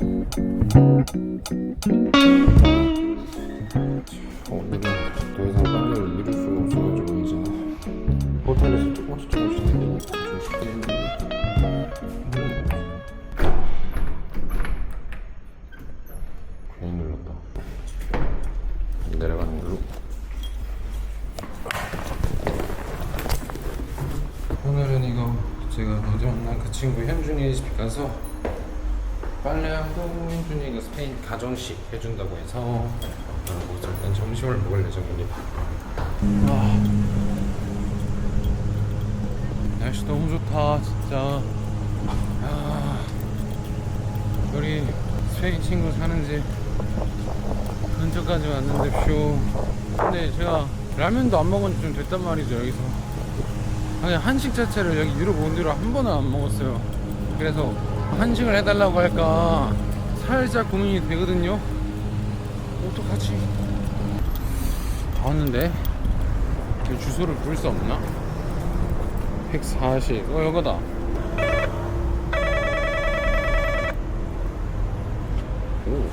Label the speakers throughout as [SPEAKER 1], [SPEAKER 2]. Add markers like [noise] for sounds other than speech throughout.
[SPEAKER 1] 오늘은 더 이상 빨래를 미룰 수가 없어가지고 이제 호텔에서 조금씩 조금씩 내리고 좀 쉽게 했는데. 괜히 눌렀다. 내려가는 걸로. 오늘은 이거 제가 어제 만난 그 친구 현준이 집 가서 빨래하고 현준이가 스페인 가정식 해준다고 해서 어, 뭐 잠깐 점심을 먹을 예정입니다. 아, 날씨 너무 좋다 진짜. 아, 우리 스페인 친구 사는 집 근처까지 왔는데 뷰. 근데 제가 라면도 안 먹은 지 좀 됐단 말이죠 여기서. 아니 한식 자체를 여기 유럽 온 뒤로 한 번은 안 먹었어요. 그래서 한식을 해달라고 할까 살짝 고민이 되거든요. 어떡하지? 다 왔는데 이 주소를 부를 수 없나? 140. 어 여기다. 오.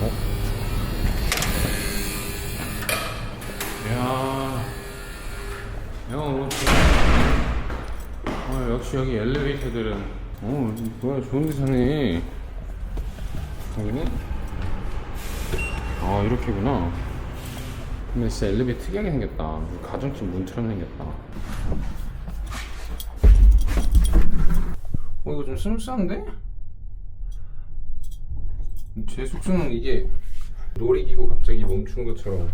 [SPEAKER 1] 어? 야, 형, 어, 역시 여기 엘리베이터들은, 어, 뭐야, 좋은 데 사네. 여기는? 아, 이렇게구나. 근데 진짜 엘리베이터 특이하게 생겼다. 가정집 문처럼 생겼다. 어, 이거 좀 스무스한데? 제 숙소는 이게 놀이기구 갑자기 멈춘 것처럼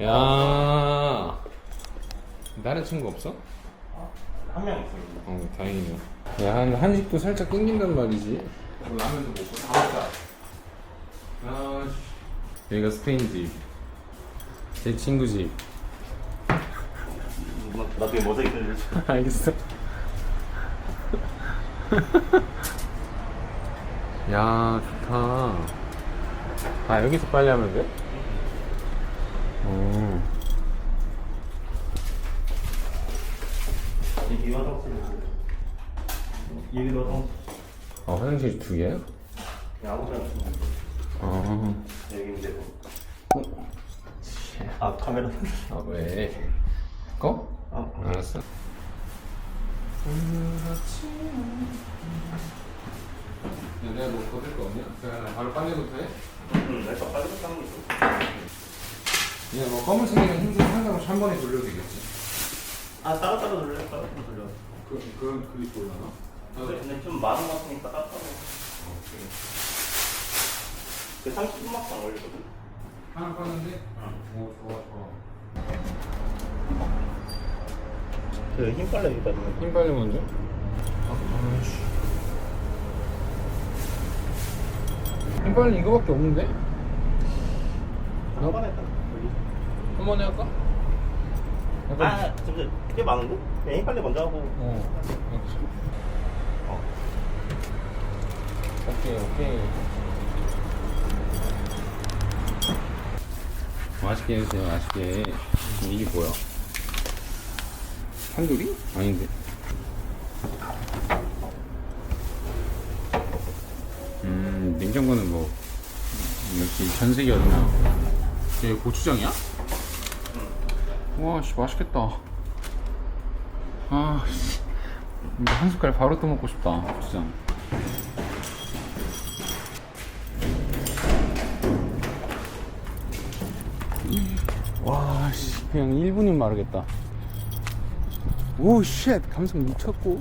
[SPEAKER 1] 야 다른 친구 없어?
[SPEAKER 2] 한 명 있어요.
[SPEAKER 1] 어 다행이네 야 한, 한식도 살짝 땡긴단 말이지 라면도 먹고 다 먹자 아 씨. 여기가 스페인 집제 친구 집
[SPEAKER 2] 뭐, 나중에 모자이크 해줄게. [laughs]
[SPEAKER 1] 알겠어 [laughs] 야 좋다 아 여기서 빨리 하면 돼?
[SPEAKER 2] 여기 화장실. 여기도 화장실.
[SPEAKER 1] 아 화장실 두 개야?
[SPEAKER 2] 아무데나 있으면
[SPEAKER 1] 아.
[SPEAKER 2] 아 카메라.
[SPEAKER 1] 아 왜? 꺼?
[SPEAKER 2] 아,
[SPEAKER 1] 알았어. 내가 뭐 거들 거 없냐? 그냥 바로 빨래부터 해?
[SPEAKER 2] 응, 내가 빨리 하는 거 있어.
[SPEAKER 1] 그냥 뭐 검은색이랑 흰색 상관없이 한 번에 돌려도 되겠지.
[SPEAKER 2] 아 따로 따로 돌려, 따로 따로 돌려.
[SPEAKER 1] 그, 그런 그게 좋을라나?
[SPEAKER 2] 근데, 근데 좀 많은 것 같으니까 따로 따로. 그 30분밖에 안 걸리거든.
[SPEAKER 1] 하나 껐는데?
[SPEAKER 2] 응.
[SPEAKER 1] 오, 좋아, 좋아.
[SPEAKER 2] 그흰 빨래 여기다 넣는
[SPEAKER 1] 힘 빨리 먼저? 아, 아이씨. 힘 빨리 이거밖에 없는데?
[SPEAKER 2] 한 번에 딱 걸리.
[SPEAKER 1] 한 번에 할까?
[SPEAKER 2] 아, 잠시 꽤 많은데? 그냥 흰 빨래 먼저 하고.
[SPEAKER 1] 어. 그렇지.
[SPEAKER 2] 어.
[SPEAKER 1] 오케이 오케이 맛있게 해주세요 맛있게 이게 뭐야 탄두리? 아닌데 음 냉장고는 뭐 역시 전 세계 어디나 이게 고추장이야? 와씨 맛있겠다 아씨 이거 한 숟갈 바로 또 먹고 싶다 고추장 와, 씨, 그냥 1분이면 마르겠다. 오, 쉣! 감성 미쳤고.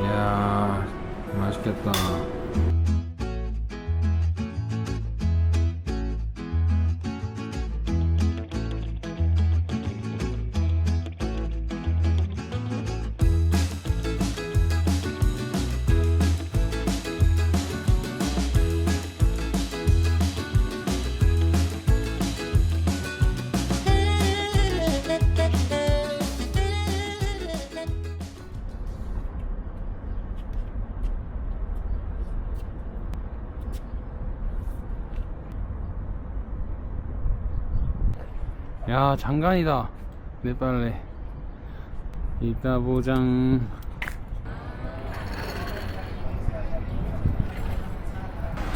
[SPEAKER 2] 이야
[SPEAKER 1] 맛있겠다. 야 장관이다. 내 빨래. 이따 보장.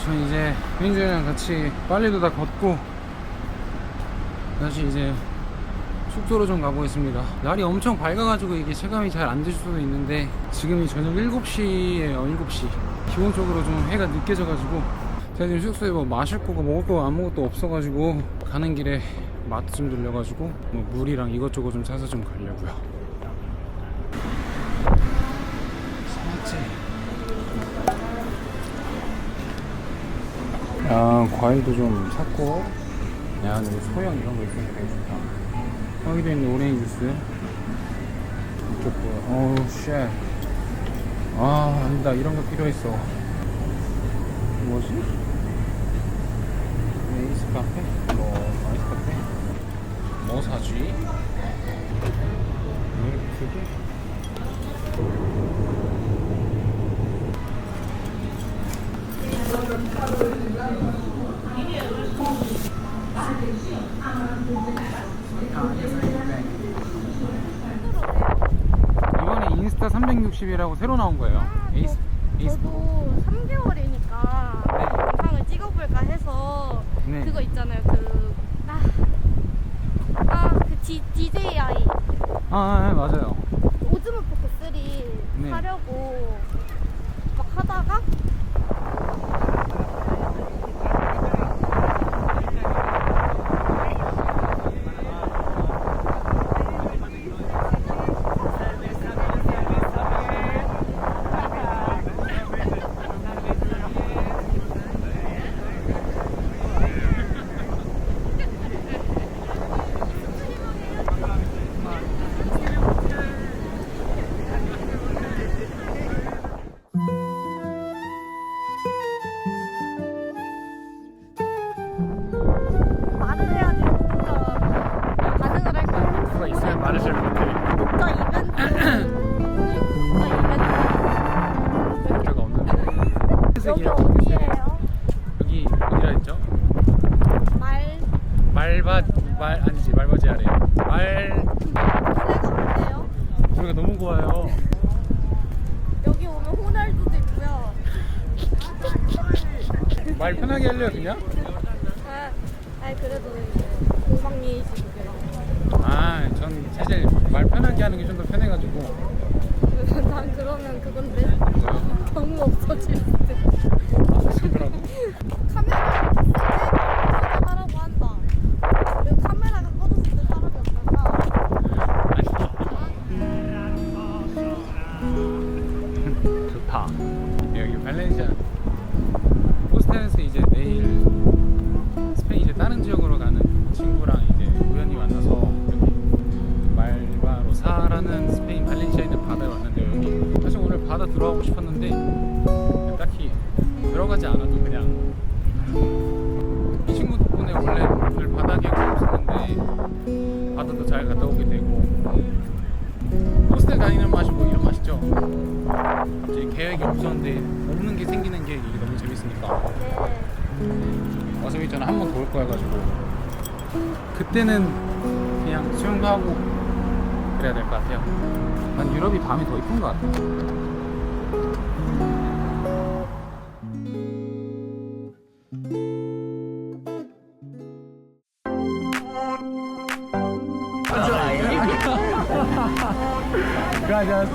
[SPEAKER 1] 저 이제 민주랑 같이 빨래도 다 걷고 다시 이제 숙소로 좀 가보겠습니다. 날이 엄청 밝아가지고 이게 체감이 잘 안 될 수도 있는데 지금이 저녁 7시에요 7시. 기본적으로 좀 해가 느껴져가지고 제가 지금 숙소에 뭐 마실 거고 먹을 거고 아무것도 없어가지고 가는 길에 마트 좀 들려가지고 뭐 물이랑 이것저것 좀 사서 좀 가려고요. 사왔지 야 과일도 좀 샀고 야 근데 소형 이런 거 있으니까 되게 좋다. 여기도 있는 오렌지 주스. 이쪽도 어우 쉣 아 아니다. 이런 거 필요했어. 뭐지? 에이스 카페? 뭐 아이스 카페? 뭐 사지? 이번에 인스타 360이라고 새로 나온 거예요. 에이스 에이스
[SPEAKER 3] 저도 3개월이니까
[SPEAKER 1] 네.
[SPEAKER 3] 영상을 찍어볼까 해서
[SPEAKER 1] 네.
[SPEAKER 3] 그거 있잖아요 그 아, 아그 DJI
[SPEAKER 1] 아, 아, 아, 맞아요.
[SPEAKER 3] 오즈모 포크 3
[SPEAKER 1] 네.
[SPEAKER 3] 사려고 여기 어디예요?
[SPEAKER 1] 여기 어디라 했죠?
[SPEAKER 3] 말
[SPEAKER 1] 말바 말 아니지 말바지 아래. 말
[SPEAKER 3] 노래가 어때요?
[SPEAKER 1] 우리가 너무 고와요.
[SPEAKER 3] 여기 오면 호날두도 있고요.
[SPEAKER 1] 말 편하게 할래요 그냥?
[SPEAKER 3] 아, 아니 그래도 이제 공방미이시고요.
[SPEAKER 1] 아, 전 사실 말 편하게 하는 게 좀 더 편해가지고.
[SPEAKER 3] 난 그러면 그건데
[SPEAKER 1] 뭐요?
[SPEAKER 3] 너무 없어질
[SPEAKER 1] 바다 들어가고 싶었는데 딱히 들어가지 않아도 그냥 이 친구 덕분에 원래 별 바다 계획이 없었는데 바다도 잘 갔다 오게 되고 호스텔 다니는 맛이 뭐 이런 맛이죠. 이제 계획이 없었는데 없는 게 생기는 게 이게 너무 재밌으니까
[SPEAKER 3] 네.
[SPEAKER 1] 어차피 저는 한 번 더 올 거야 가지고 그때는 그냥 수영도 하고 그래야 될 것 같아요. 난 유럽이 밤이 더 이쁜 것 같아. Try guys.